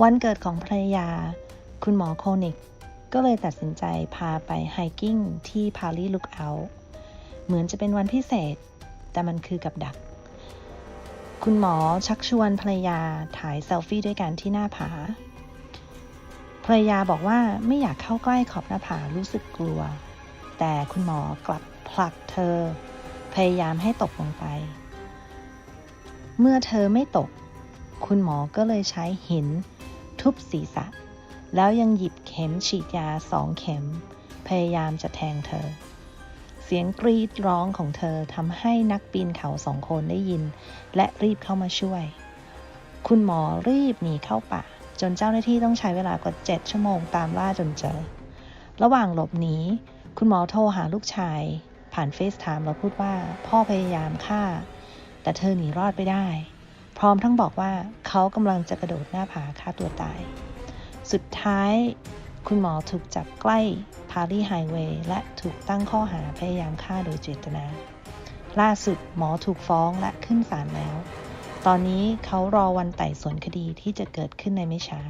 วันเกิดของภรรยา คุณหมอโคนิก ก็เลยตัดสินใจพาไปไฮกิ้งที่พารีลุกเอาเหมือนจะเป็นวันพิเศษ แต่มันคือกับดัก คุณหมอชักชวนภรรยาถ่ายเซลฟี่ด้วยกันที่หน้าผา ภรรยาบอกว่าไม่อยากเข้าใกล้ขอบหน้าผารู้สึกกลัว แต่คุณหมอกลับผลักเธอ พยายามให้ตกลงไป เมื่อเธอไม่ตก คุณหมอก็เลยใช้หิน ทุบศีรษะ แล้วยังหยิบเข็มฉีดยาสองเข็ม พยายามจะแทงเธอ เสียงกรีดร้องของเธอทำให้นักปีนเขาสองคนได้ยิน และรีบเข้ามาช่วย คุณหมอรีบหนีเข้าป่า จนเจ้าหน้าที่ต้องใช้เวลากว่า7ชั่วโมงตามล่าจนเจอ ระหว่างหลบหนีคุณหมอโทรหาลูกชาย ผ่านเฟซไทม์แล้วพูดว่าพ่อพยายามฆ่า แต่เธอหนีรอดไปได้ พร้อมทั้งบอกว่าเขากำลังจะกระโดดหน้าผาฆ่าตัวตาย สุดท้ายคุณหมอถูกจับใกล้พารีไฮเวย์และถูกตั้งข้อหาพยายามฆ่าโดยเจตนา ล่าสุดหมอถูกฟ้องและขึ้นศาลแล้ว ตอนนี้เขารอวันไต่สวนคดีที่จะเกิดขึ้นในไม่ช้า